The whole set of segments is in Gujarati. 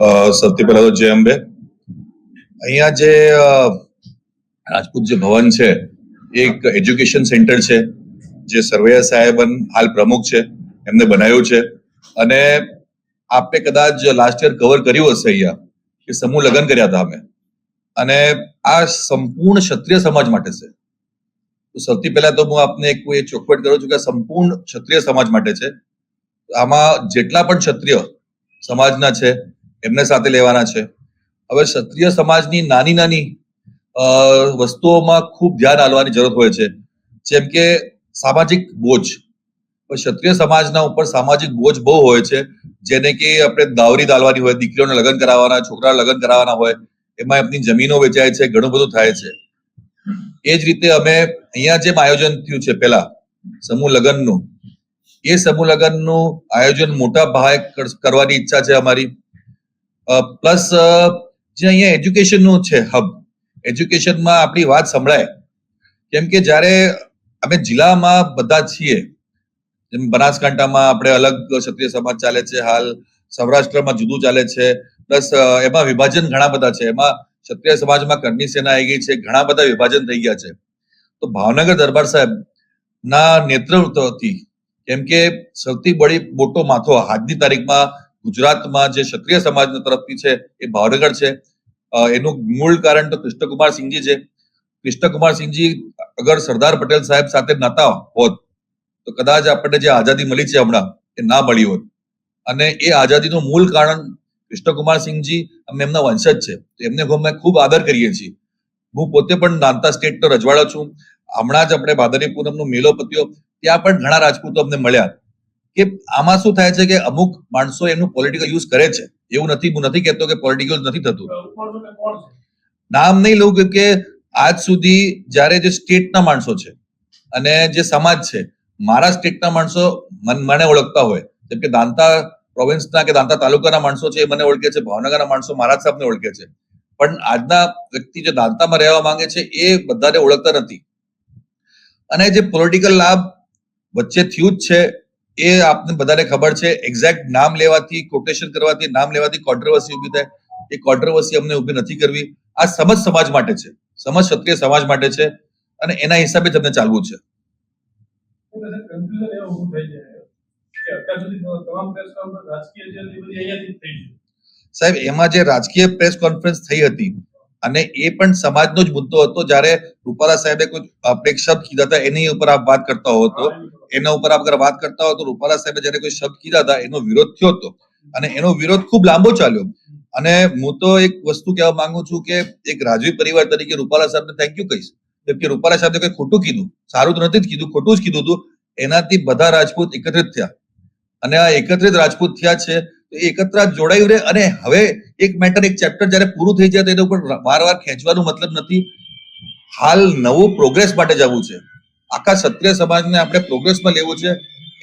સૌથી પહેલા તો જય અંબે. અહીંયા જે રાજપૂત જે ભવન છે, એક એજ્યુકેશન સેન્ટર છે, જે સરવૈયા સાહેબન હાલ પ્રમુખ છે, એમને બનાવ્યું છે. અને આપે કદાચ લાસ્ટ યર કવર કર્યું હશે અહીંયા, કે સમૂહ લગ્ન કર્યા હતા અમે. અને આ સંપૂર્ણ ક્ષત્રિય સમાજ માટે છે. તો સૌથી પહેલા તો હું આપને એક એ ચોખવટ કરું છું કે સંપૂર્ણ ક્ષત્રિય સમાજ માટે છે. આમાં જેટલા પણ ક્ષત્રિય સમાજના છે એમને સાથે લેવાના છે. હવે ક્ષત્રિય સમાજની નાની નાની વસ્તુઓમાં ખૂબ ધ્યાન આપવાની જરૂર હોય છે. જેમ કે સામાજિક બોજ. ક્ષત્રિય સમાજના ઉપર સામાજિક બોજ બહુ હોય છે. જેને કે આપણે દાવરી દાલવાની હોય, દીકરીઓને લગ્ન કરાવવાના, છોકરાને લગ્ન કરાવવાના હોય, એમાં એમની જમીનો વેચાય છે, ઘણું બધું થાય છે. એ જ રીતે અમે અહીંયા જેમ આયોજન થયું છે પેલા સમૂહ લગ્નનું, એ સમૂહ લગ્નનું આયોજન મોટા ભાવે કરવાની ઈચ્છા છે અમારી. પ્લસ જે અહીંયા એજ્યુકેશનનું છે હબ એજ્યુકેશનમાં આપણી વાત સંભળાય. કેમ કે જ્યારે અમે જિલ્લામાં બધા છીએ, જેમ બનાસકાંઠામાં આપણે અલગ ક્ષત્રિય સમાજ ચાલે છે, હાલ સૌરાષ્ટ્રમાં જુદું ચાલે છે, પ્લસ એમાં વિભાજન ઘણા બધા છે. એમાં ક્ષત્રિય સમાજમાં કરની સેના આવી ગઈ છે, ઘણા બધા વિભાજન થઈ ગયા છે. તો ભાવનગર દરબાર સાહેબ ના નેતૃત્વથી, કેમ કે સૌથી બડી મોટો માથો આજની તારીખમાં ગુજરાતમાં જે ક્ષત્રિય સમાજના તરફથી છે, એ ભાવનગર છે. એનું મૂળ કારણ તો કૃષ્ણકુમાર સિંહજી છે. કૃષ્ણકુમાર સિંહજી અગર સરદાર પટેલ સાહેબ સાથે નતા હોત, તો કદાચ આપણને જે આઝાદી મળી છે હમણાં, એ ના મળી હોત. અને એ આઝાદીનું મૂળ કારણ કૃષ્ણકુમાર સિંહજી, અમે એમના વંશજ છે. એમને અમે ખૂબ આદર કરીએ છીએ. હું પોતે પણ નાનતા સ્ટેટનો રજવાડો છું. હમણાં જ આપણે ભાદરી પૂનમનો મેળો પત્યો, ત્યાં પણ ઘણા રાજપૂતો અમને મળ્યા. કે આમાં શું થાય છે કે અમુક માણસો એનું પોલિટિકલ યુઝ કરે છે. એવું નથી, હું નથી કહેતો કે પોલિટિકલ નથી થતું. નામ નહીં લઉં કે આજ સુધી જ્યારે જે સ્ટેટના માણસો છે અને જે સમાજ છે, મારા સ્ટેટના માણસો મન- ઓળખતા હોય. જેમ કે દાંતા પ્રોવિન્સના કે દાંતા તાલુકાના માણસો છે એ મને ઓળખે છે, ભાવનગરના માણસો મહારાજ સાહેબને ઓળખે છે. પણ આજના વ્યક્તિ જે દાંતામાં રહેવા માંગે છે એ બધાને ઓળખતા નથી. અને જે પોલિટિકલ લાભ વચ્ચે થયું જ છે એ આપને બધાને ખબર છે એક્ઝેક્ટ નામ લેવાથી કોટેશન કરવાથી, નામ લેવાથી કોન્ટ્રોવર્સી ઊભી થાય. એ કોન્ટ્રોવર્સી અમને ઊભી નથી કરવી. આ સમજ સમાજ માટે છે. સમજ ક્ષત્રિય સમાજ માટે છે અને એના હિસાબે જ અમને ચાલવું છે. સાહેબ, એમાં જે રાજકીય પ્રેસ કોન્ફરન્સ થઈ હતી અને એ પણ સમાજનો જ મુદ્દો હતો. જ્યારે રૂપાલા સાહેબે કોઈ આપણે શબ્દ કીધા હતા, એની ઉપર આપ વાત કરતા હો તો, એના ઉપર આપ વાત કરતા હો તો રૂપાલા સાહેબે જ્યારે કોઈ શબ્દ કીધા હતા, એનો વિરોધ થયો હતો. અને એનો વિરોધ ખૂબ લાંબો ચાલ્યો. અને હું તો એક વસ્તુ કહેવા માંગુ છું કે, એક રાજવી પરિવાર તરીકે રૂપાલા સાહેબને થેન્ક યુ કહીશ. કે રૂપાલા સાહેબે કઈ ખોટું કીધું. સારું તો નથી જ કીધું, ખોટું જ કીધું હતું એનાથી બધા રાજપૂત એકત્રિત થયા. અને આ એકત્રિત રાજપૂત થયા છે એકત્ર જોડાયું રહે અને હવે એક મેટર એક ચેપ્ટર જ્યારે પૂરું થઈ જાય તો એના ઉપર વાર વાર ખેંચવાનો મતલબ નથી. હાલ નવો પ્રોગ્રેસ માટે જવું છે. આખા ક્ષત્રિય સમાજને આપણે પ્રોગ્રેસમાં લેવું છે,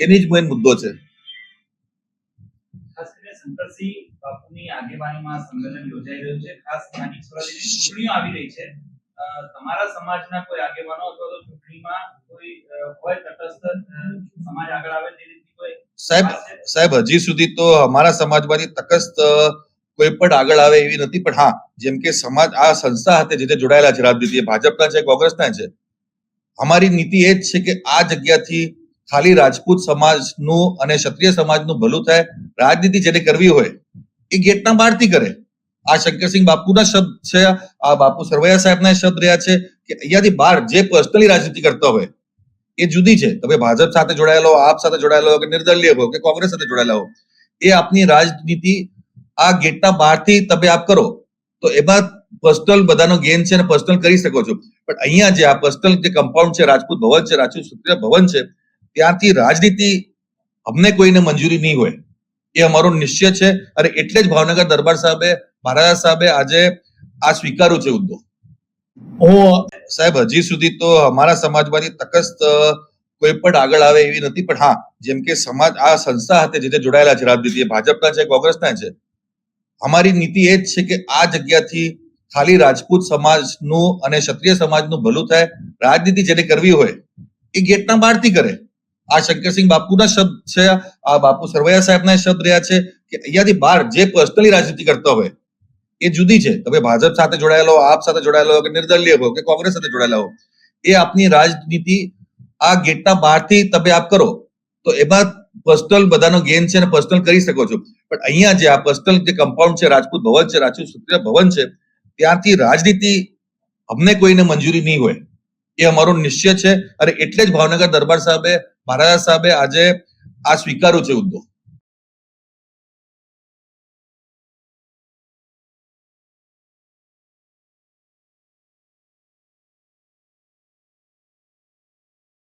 એની જ મેઇન મુદ્દો છે. તમારા સમાજના કોઈ આગેવાનો અથવા તો ચૂંટણીમાં કોઈ હોય તટસ્થ સમાજ આગળ આવે તે સાહેબ સાહેબ, હજી સુધી તો અમારા સમાજમાંથી તટસ્થ કોઈ પણ આગળ આવે એવી નથી, પણ હા, જેમ કે સમાજ, આ સંસ્થા સાથે જે જોડાયેલા છે રાજનીતિ ભાજપના છે કોંગ્રેસના છે, અમારી નીતિ એ જ છે કે આ જગ્યાથી ખાલી રાજપૂત સમાજનું અને ક્ષત્રિય સમાજનું ભલું થાય, રાજનીતિ જેને કરવી હોય, એ ગેટના બહારથી કરે. આ શંકરસિંહ બાપુના શબ્દ છે, આ બાપુ સરવૈયા સાહેબના શબ્દ રહ્યા છે કે અહીંયાથી બહાર જે પર્સનલી રાજનીતિ કરતા હોય એ જુદી છે. તમે ભાજપ સાથે જોડાયેલો આપ સાથે જોડાયેલો કે નિર્દલીય હો કે કોંગ્રેસ સાથે જોડાયેલા હો, એ આપની રાજનીતિ આ ગેટના બહારથી તમે આપ કરો. તો એમાં પર્સનલ બધાનો ગેન છે અને પર્સનલ કરી શકો છો. પણ અહીંયા જે આ પર્સનલ જે કમ્પાઉન્ડ છે, રાજપૂત ભવન છે, રાજપૂત ક્ષત્રિય ભવન છે, ત્યાંથી રાજનીતિ અમને કોઈને મંજૂરી નહીં હોય. એ અમારો નિશ્ચય છે. અને એટલે જ ભાવનગર દરબાર સાહેબે, મહારાજા સાહેબે આજે આ સ્વીકાર્યું છે મુદ્દો. હું, સાહેબ, હજી સુધી તો અમારા સમાજમાંથી તકસ્ત કોઈ પણ આગળ આવે એવી નથી, પણ હા, જેમ કે સમાજ, આ સંસ્થા સાથે જે જોડાયેલા છે રાજનીતિ ભાજપના છે કોંગ્રેસના છે, અમારી નીતિ એ જ છે કે આ જગ્યાથી ખાલી રાજપૂત સમાજનું અને ક્ષત્રિય સમાજનું ભલું થાય, રાજનીતિ જેને કરવી હોય, એ ગેટના બહારથી કરે. આ શંકરસિંહ બાપુના શબ્દ છે, આ બાપુ સરવૈયા સાહેબના શબ્દ રહ્યા છે કે અહીંયાથી બહાર જે પર્સનલી રાજનીતિ કરતા હોય એ જુદી છે. તમે ભાજપ સાથે જોડાયેલો, આપ સાથે જોડાયેલો, કે નિર્દલીય હો કે કોંગ્રેસ સાથે જોડાયેલા હો એ આપની રાજનીતિ આ ગેટના બહારથી તમે આપ કરો. તો એમાં પર્સનલ બધાનો ગેન છે અને પર્સનલ કરી શકો છો. પણ અહીંયા જે આ પર્સનલ જે કમ્પાઉન્ડ છે, રાજપૂત ભવન છે, રાજપૂત ક્ષત્રિય ભવન છે, ત્યાંથી રાજનીતિ અમને કોઈને મંજૂરી નહીં હોય. એ અમારો નિશ્ચય છે. અને એટલે જ ભાવનગર દરબાર સાહેબે, મહારાજા સાહેબે આજે આ સ્વીકાર્યો છે મુદ્દો.